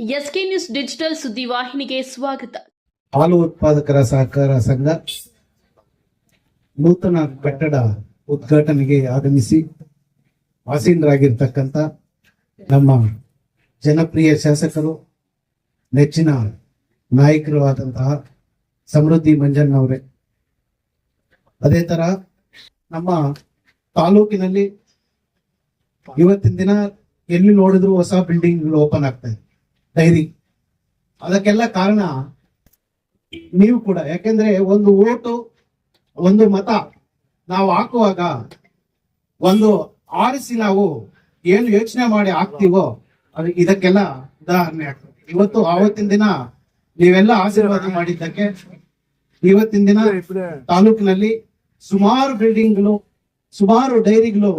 SK news digital ಸುದ್ದಿವಾಹಿನಿಗೆ ಸ್ವಾಗತ. ಹಾಲು ಉತ್ಪಾದಕರ ಸಹಕಾರ ಸಂಘ ನೂತನ ಕಟ್ಟಡ ಉದ್ಘಾಟನೆಗೆ ಆಗಮಿಸಿ ಆಸೀನರಾಗಿರ್ತಕ್ಕಂಥ ನಮ್ಮ ಜನಪ್ರಿಯ ಶಾಸಕರು, ನೆಚ್ಚಿನ ನಾಯಕರು ಆದಂತಹ ಸಮೃದ್ಧಿ ಮಂಜಣ್ಣವರೇ ಅದೇ ತರ ನಮ್ಮ ತಾಲೂಕಿನಲ್ಲಿ ಇವತ್ತಿನ ದಿನ ಎಲ್ಲಿ ನೋಡಿದ್ರು ಹೊಸ ಬಿಲ್ಡಿಂಗ್ ಓಪನ್ ಆಗ್ತಾ ಇದೆ. ಡೈರಿ ಅದಕ್ಕೆಲ್ಲ ಕಾರಣ ನೀವು ಕೂಡ. ಯಾಕೆಂದ್ರೆ ಒಂದು ಓಟು ಒಂದು ಮತ ನಾವು ಹಾಕುವಾಗ ಒಂದು ಆರಿಸಿ ನಾವು ಏನು ಯೋಚನೆ ಮಾಡಿ ಹಾಕ್ತಿವೋ ಅದು ಇದಕ್ಕೆಲ್ಲ ಉದಾಹರಣೆ ಆಗ್ತದೆ. ಇವತ್ತು ಆವತ್ತಿನ ದಿನ ನೀವೆಲ್ಲ ಆಶೀರ್ವಾದ ಮಾಡಿದ್ದಕ್ಕೆ ಇವತ್ತಿನ ದಿನ ತಾಲೂಕಿನಲ್ಲಿ ಸುಮಾರು ಬಿಲ್ಡಿಂಗ್ಗಳು ಸುಮಾರು ಡೈರಿಗಳು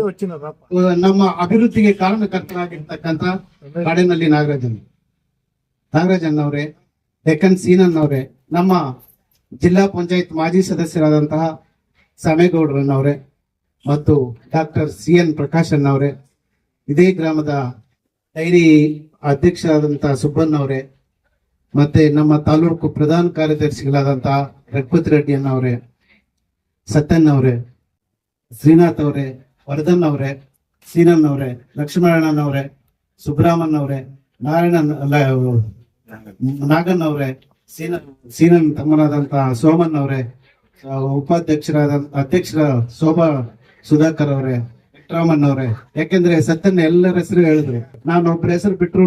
ನಮ್ಮ ಅಭಿವೃದ್ಧಿಗೆ ಕಾರಣಕರ್ತರಾಗಿರ್ತಕ್ಕಂಥ ಕಾಡಿನಲ್ಲಿ ನಾಗರಾಜನ್ ನಾಗರಾಜನ್ ಅಣ್ಣವ್ರೆ ಅವರೇ ನಮ್ಮ ಜಿಲ್ಲಾ ಪಂಚಾಯತ್ ಮಾಜಿ ಸದಸ್ಯರಾದಂತಹ ಸಾಮೇಗೌಡರನ್ನವರೇ ಮತ್ತು ಡಾಕ್ಟರ್ ಸಿ ಎನ್ ಪ್ರಕಾಶ್ ಅವರೇ ಇದೇ ಗ್ರಾಮದ ಡೈರಿ ಅಧ್ಯಕ್ಷರಾದಂತಹ ಸುಬ್ಬಣ್ಣವ್ರೆ, ಮತ್ತೆ ನಮ್ಮ ತಾಲೂಕು ಪ್ರಧಾನ ಕಾರ್ಯದರ್ಶಿಗಳಾದಂತಹ ರಘುಪತಿ ರೆಡ್ಡಿ ಅನ್ನವರೇ ಸತ್ಯನ್ ಅವರೇ ಶ್ರೀನಾಥ್ ಅವರೇ, ವರದನ್ ಅವರೇ ಸೀನನ್ ಅವರೇ ಲಕ್ಷ್ಮಣನ್ ಅವರೇ ಸುಬ್ರಹ್ಮಣ್ಯ ಅವರೇ ನಾರಾಯಣನ್ ನಾಗನ್ ಅವರೇ ಸೀನ, ಸೀನನ್ ತಮ್ಮನಾದಂತ ಸೋಮನ್ ಅವರೇ ಉಪಾಧ್ಯಕ್ಷರಾದ, ಅಧ್ಯಕ್ಷರ ಶೋಭಾ ಸುಧಾಕರ್ ಅವರೇ ವೆಂಕಟರಾಮನ್ ಅವರೇ. ಯಾಕೆಂದ್ರೆ ಸತ್ಯನ ಎಲ್ಲರ ಹೆಸರು ಹೇಳಿದ್ರು. ನಾನು ಒಬ್ಬರ ಹೆಸರು ಬಿಟ್ರು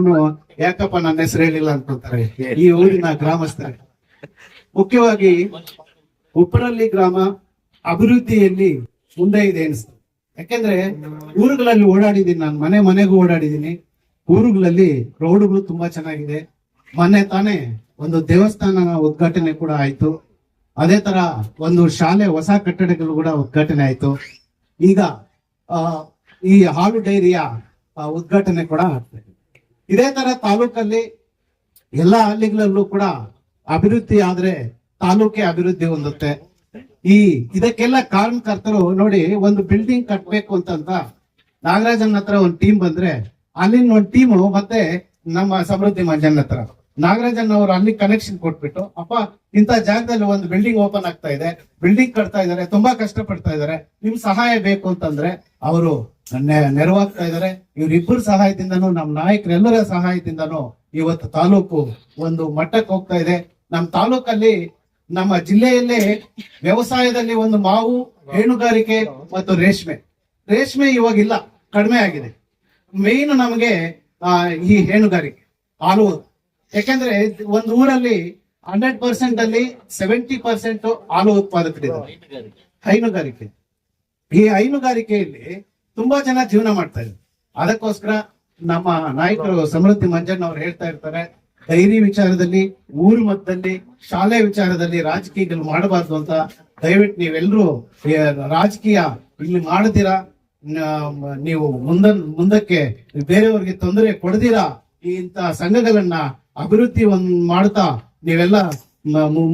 ಯಾಕಪ್ಪ ನನ್ನ ಹೆಸರು ಹೇಳಿಲ್ಲ ಅಂತಾರೆ ಈ ಊರಿನ ಗ್ರಾಮಸ್ಥರೇ. ಮುಖ್ಯವಾಗಿ ಉಪ್ಪರಳ್ಳಿ ಗ್ರಾಮ ಅಭಿವೃದ್ಧಿಯಲ್ಲಿ ಮುಂದೆ ಇದೆ ಅನ್ಸುತ್ತೆ. ಯಾಕೆಂದ್ರೆ ಊರುಗಳಲ್ಲಿ ಓಡಾಡಿದೀನಿ ನಾನು, ಮನೆ ಮನೆಗೂ ಓಡಾಡಿದೀನಿ ಊರುಗಳಲ್ಲಿ ರೋಡ್ಗಳು ತುಂಬಾ ಚೆನ್ನಾಗಿದೆ. ಮೊನ್ನೆ ತಾನೇ ಒಂದು ದೇವಸ್ಥಾನ ಉದ್ಘಾಟನೆ ಕೂಡ ಆಯ್ತು. ಅದೇ ತರ ಒಂದು ಶಾಲೆ, ಹೊಸ ಕಟ್ಟಡಗಳು ಕೂಡ ಉದ್ಘಾಟನೆ ಆಯ್ತು. ಈಗ ಈ ಹಾಲು ಡೈರಿಯ ಉದ್ಘಾಟನೆ ಕೂಡ ಆಗ್ತದೆ ಇದೇ. ತರ ತಾಲೂಕಲ್ಲಿ ಎಲ್ಲಾ ಹಳ್ಳಿಗಳಲ್ಲೂ ಕೂಡ ಅಭಿವೃದ್ಧಿ ಆದ್ರೆ ತಾಲೂಕೆ ಅಭಿವೃದ್ಧಿ ಹೊಂದುತ್ತೆ. ಈ, ಇದಕ್ಕೆಲ್ಲ ಕಾರಣಕರ್ತರು ನೋಡಿ ಒಂದು ಬಿಲ್ಡಿಂಗ್ ಕಟ್ಬೇಕು ಅಂತಂತ ನಾಗರಾಜನ್ ಹತ್ರ ಒಂದು ಟೀಮ್ ಬಂದ್ರೆ ಅಲ್ಲಿನ ಒಂದು ಟೀಮು ಮತ್ತೆ ನಮ್ಮ ಸಮೃದ್ಧಿ ಮಂಜನ್ ಹತ್ರ. ನಾಗರಾಜನ್ ಅವರು ಅಲ್ಲಿ ಕನೆಕ್ಷನ್ ಕೊಟ್ಬಿಟ್ಟು, ಅಪ್ಪ, ಇಂಥ ಜಾಗದಲ್ಲಿ ಒಂದು ಬಿಲ್ಡಿಂಗ್ ಓಪನ್ ಆಗ್ತಾ ಇದೆ. ಬಿಲ್ಡಿಂಗ್ ಕಟ್ತಾ ಇದಾರೆ ತುಂಬಾ ಕಷ್ಟ ಪಡ್ತಾ ಇದಾರೆ ನಿಮ್ ಸಹಾಯ ಬೇಕು ಅಂತಂದ್ರೆ ಅವರು ನೆರವಾಗ್ತಾ ಇದಾರೆ ಇವ್ರಿಬ್ಬರ ಸಹಾಯದಿಂದನು ನಮ್ಮ ನಾಯಕರೆಲ್ಲರ ಸಹಾಯದಿಂದನು ಇವತ್ತು ತಾಲೂಕು ಒಂದು ಮಟ್ಟಕ್ಕೆ ಹೋಗ್ತಾ ಇದೆ. ನಮ್ಮ ತಾಲೂಕಲ್ಲಿ ನಮ್ಮ ಜಿಲ್ಲೆಯಲ್ಲೇ ವ್ಯವಸಾಯದಲ್ಲಿ ಒಂದು ಮಾವು, ಹೈನುಗಾರಿಕೆ ಮತ್ತು ರೇಷ್ಮೆ. ರೇಷ್ಮೆ ಇವಾಗ ಇಲ್ಲ, ಕಡಿಮೆ ಆಗಿದೆ. ಮೇನ್ ನಮಗೆ ಈ ಹೈನುಗಾರಿಕೆ, ಹಾಲು ಯಾಕೆಂದ್ರೆ ಒಂದು ಊರಲ್ಲಿ ಹಂಡ್ರೆಡ್ ಪರ್ಸೆಂಟ್ ಅಲ್ಲಿ ಸೆವೆಂಟಿ ಪರ್ಸೆಂಟ್ ಹಾಲು ಉತ್ಪಾದಕರಿದ್ದಾರೆ. ಹೈನುಗಾರಿಕೆ. ಈ ಹೈನುಗಾರಿಕೆಯಲ್ಲಿ ತುಂಬಾ ಜನ ಜೀವನ ಮಾಡ್ತಾ ಇದ್ದಾರೆ. ಅದಕ್ಕೋಸ್ಕರ ನಮ್ಮ ನಾಯಕರು ಸಮೃದ್ಧಿ ಮಂಜಣ್ಣ ಅವ್ರು ಹೇಳ್ತಾ ಇರ್ತಾರೆ, ಡೈರಿ ವಿಚಾರದಲ್ಲಿ, ಊರು ಮಟ್ಟದಲ್ಲಿ, ಶಾಲೆ ವಿಚಾರದಲ್ಲಿ ರಾಜಕೀಯಗಳು ಮಾಡಬಾರ್ದು ಅಂತ ದಯವಿಟ್ಟು ನೀವೆಲ್ಲರೂ ರಾಜಕೀಯ ಇಲ್ಲಿ ಮಾಡದಿರಾ ನೀವು ಮುಂದ ಮುಂದಕ್ಕೆ ಬೇರೆಯವ್ರಿಗೆ ತೊಂದರೆ ಕೊಡದಿರಾ ಇಂತ ಸಂಘಗಳನ್ನ ಅಭಿವೃದ್ಧಿ ಒಂದ್ ಮಾಡ್ತಾ ನೀವೆಲ್ಲ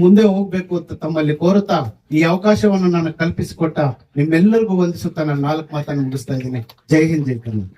ಮುಂದೆ ಹೋಗ್ಬೇಕು ಅಂತ ತಮ್ಮಲ್ಲಿ ಕೋರುತ್ತಾ ಈ ಅವಕಾಶವನ್ನು ನಾನು ಕಲ್ಪಿಸಿಕೊಟ್ಟ ನಿಮ್ಮೆಲ್ಲರಿಗೂ ವಂದಿಸುತ್ತಾ ನಾನು ನಾಲ್ಕು ಮಾತನ್ನು ಮುಗಿಸ್ತಾ ಇದ್ದೀನಿ. ಜೈ ಹಿಂದ್, ಜೈ ಕರ್ನಾಟಕ.